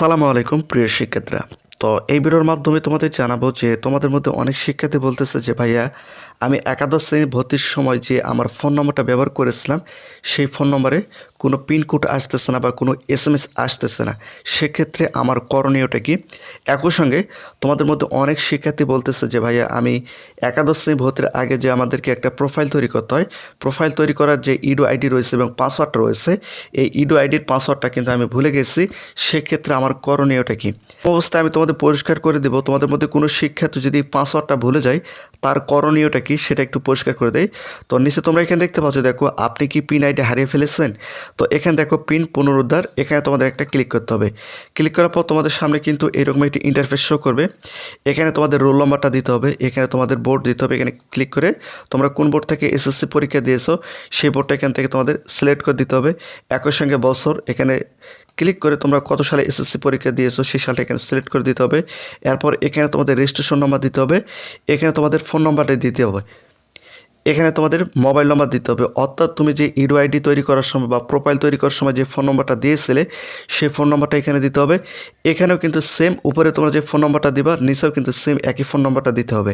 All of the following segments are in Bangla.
আসসালামু আলাইকুম, প্রিয় শিক্ষার্থীরা। তো এই ভিডিওর মাধ্যমে তোমাদের জানাব যে তোমাদের মধ্যে অনেক শিক্ষার্থী বলতেছে যে, ভাইয়া আমি একাদশ শ্রেণি ভর্তির সময় যে আমার ফোন নম্বরটা ব্যবহার করেছিলাম, সেই ফোন নম্বরে কোনো পিনকোড আসতেছে না বা কোনো এস এম এস আসতেছে না। সেক্ষেত্রে আমার করণীয়টা কি? একই সঙ্গে তোমাদের মধ্যে অনেক শিক্ষার্থী বলতেছে যে, ভাইয়া, আমি একাদশ শ্রেণি ভর্তির আগে যে আমাদেরকে একটা প্রোফাইল তৈরি করতে হয় প্রোফাইল তৈরি করার যে ইডো আইডি রয়েছে এবং পাসওয়ার্ডটা রয়েছে, এই ইডো আইডির পাসওয়ার্ডটা কিন্তু আমি ভুলে গেছি। সেক্ষেত্রে আমার করণীয়টা কি? অবস্থায় আমি তোমাদের পরিষ্কার করে দেবো। তোমাদের মধ্যে কোনো শিক্ষার্থী যদি পাসওয়ার্ডটা ভুলে যায়, তার করণীয়টা সেটা একটু পরিষ্কার করে দেয় তো নিচে তোমরা এখানে দেখতে পাচ্ছ, দেখো আপনি কি পিন আইডি হারিয়ে ফেলেছেন? তো এখানে দেখো পিন পুনরুদ্ধার, এখানে তোমাদের একটা ক্লিক করতে হবে। ক্লিক করার পর তোমাদের সামনে কিন্তু এরকম একটি ইন্টারফেস শো করবে। এখানে তোমাদের রোল নম্বরটা দিতে হবে, এখানে তোমাদের বোর্ড দিতে হবে, এখানে ক্লিক করে তোমরা কোন বোর্ড থেকে এসএসসি পরীক্ষা দিয়েছ, সেই বোর্ডটা এখান থেকে তোমাদের সিলেক্ট করে দিতে হবে। একই সঙ্গে বছর, এখানে ক্লিক করে তোমরা কত সালে এসএসসি পরীক্ষা দিয়েছ সেই সালটা এখানে সিলেক্ট করে দিতে হবে। এরপর এখানে তোমাদের রেজিস্ট্রেশন নম্বর দিতে হবে। এখানে তোমাদের ফোন নাম্বারটা দিতে হবে। এখানে তোমাদের মোবাইল নাম্বার দিতে হবে। অর্থাৎ তুমি যে ইডো আইডি তৈরি করার সময় বা প্রোফাইল তৈরি করার সময় যে ফোন নম্বরটা দিয়েছিলে সেই ফোন নম্বরটা এখানে দিতে হবে। এখানেও কিন্তু সেম উপরে তোমরা যে ফোন নম্বরটা দিবা, নিচেও কিন্তু সেম একই ফোন নম্বরটা দিতে হবে।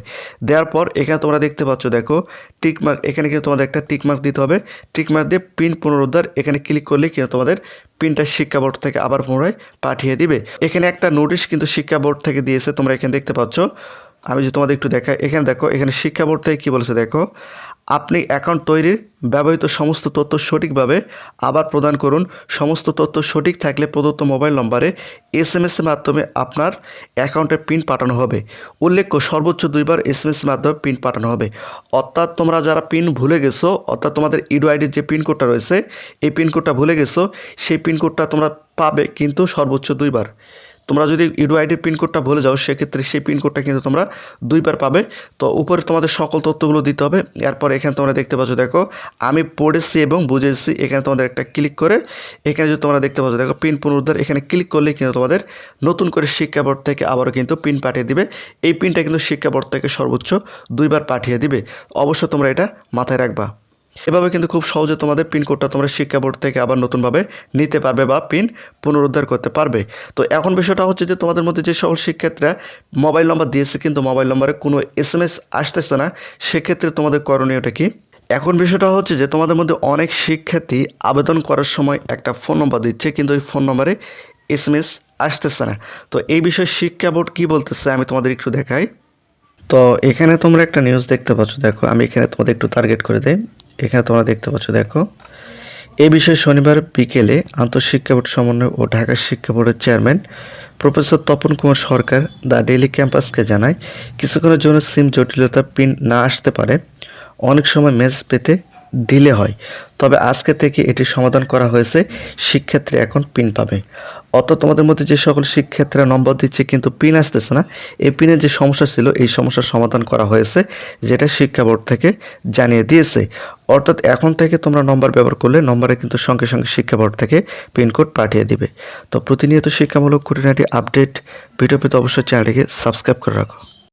দেওয়ার পর এখানে তোমরা দেখতে পাচ্ছ, দেখো টিক মার্ক এখানে কিন্তু তোমাদের একটা টিক মার্ক দিতে হবে। টিক মার্ক দিয়ে পিন পুনরুদ্ধার, এখানে ক্লিক করলে কিন্তু তোমাদের পিনটা শিক্ষা বোর্ড থেকে আবার পুনরায় পাঠিয়ে দিবে। এখানে একটা নোটিশ কিন্তু শিক্ষা বোর্ড থেকে দিয়েছে, তোমরা এখানে দেখতে পাচ্ছ। আমি যে তোমাদের একটু দেখাই, এখানে দেখো, এখানে শিক্ষা বোর্ড থেকে কী বলেছে দেখো, আপনি অ্যাকাউন্ট তৈরির ব্যবহৃত সমস্ত তথ্য সঠিকভাবে আবার প্রদান করুন। সমস্ত তথ্য সঠিক থাকলে প্রদত্ত মোবাইল নম্বরে এস এম এসের মাধ্যমে আপনার অ্যাকাউন্টের পিন পাঠানো হবে। উল্লেখ্য, সর্বোচ্চ দুইবার এস এম এসের মাধ্যমে পিন পাঠানো হবে। অর্থাৎ তোমরা যারা পিন ভুলে গেছো, অর্থাৎ তোমাদের ইডো আইডির যে পিনকোডটা রয়েছে, এই পিনকোডটা ভুলে গেছো, সেই পিনকোডটা তোমরা পাবে কিন্তু সর্বোচ্চ দুইবার। তোমরা যদি ইডো আইডির পিনকোডটা ভুলে যাও, সেক্ষেত্রে সেই পিনকোডটা কিন্তু তোমরা দুইবার পাবে। তো উপরে তোমাদের সকল তথ্যগুলো দিতে হবে। এরপর এখানে তোমরা দেখতে পাচ্ছ, দেখো, আমি পড়েছি এবং বুঝেছি। এখানে তোমাদের একটা ক্লিক করে, এখানে যদি তোমরা দেখতে পাচ্ছ, দেখো পিন পুনরুদ্ধার, এখানে ক্লিক করলে কিন্তু তোমাদের নতুন করে শিক্ষা বোর্ড থেকে আবারও কিন্তু পিন পাঠিয়ে দিবে। এই পিনটা কিন্তু শিক্ষা বোর্ড থেকে সর্বোচ্চ দুইবার পাঠিয়ে দিবে। অবশ্য তোমরা এটা মাথায় রাখবা। এভাবে কিন্তু খুব সহজে তোমাদের পিন কোডটা তোমরা শিক্ষা বোর্ড থেকে আবার নতুনভাবে নিতে পারবে বা পিন পুনরুদ্ধার করতে পারবে। তো এখন বিষয়টা হচ্ছে যে তোমাদের মধ্যে যে সকল শিক্ষার্থীরা মোবাইল নম্বর দিয়েছে কিন্তু মোবাইল নম্বরে কোনো এস এম এস আসতেছে না, সেক্ষেত্রে তোমাদের করণীয়টা কি? এখন বিষয়টা হচ্ছে যে তোমাদের মধ্যে অনেক শিক্ষার্থী আবেদন করার সময় একটা ফোন নম্বর দিচ্ছে কিন্তু ওই ফোন নম্বরে এস এম এস আসতেছে না। তো এই বিষয়ে শিক্ষা বোর্ড কী বলতেছে আমি তোমাদের একটু দেখাই। তো এখানে তোমরা একটা নিউজ দেখতে পাচ্ছ। দেখো, আমি এখানে তোমাদের একটু টার্গেট করে দেই। এখানে তোমরা দেখতে পাচ্ছ, দেখো। এ বিষয়ে শনিবার বিকেলে আন্তঃশিক্ষা বোর্ড সমন্বয় ও ঢাকা শিক্ষা বোর্ডের chairman professor Tapan Kumar Sarkar the daily ক্যাম্পাসকে জানায়, কিছুক্ষণের জন্য সিম জটিলতা পিন না আসতে পারে। অনেক সময় মেস পেতে ডিলে হয়। তবে আজকে থেকে এটি সমাধান করা হয়েছে। শিক্ষার্থী এখন পিন পাবে। অর্থাৎ তোমাদের মধ্যে যে সকল শিক্ষার্থীরা নম্বর দিচ্ছে কিন্তু পিন আসতেছে না, এই পিনের যে সমস্যা ছিল, এই সমস্যার সমাধান করা হয়েছে, যেটা শিক্ষা বোর্ড থেকে জানিয়ে দিয়েছে। অর্থাৎ এখন থেকে তোমরা নম্বর ব্যবহার করলে নম্বরে কিন্তু সঙ্গে সঙ্গে শিক্ষা বোর্ড থেকে পিনকোড পাঠিয়ে দিবে। তো প্রতিনিয়ত শিক্ষামূলক খুঁটিনাটি আপডেট ভিডিও পেতে অবশ্যই চ্যানেলটিকে সাবস্ক্রাইব করে রাখো।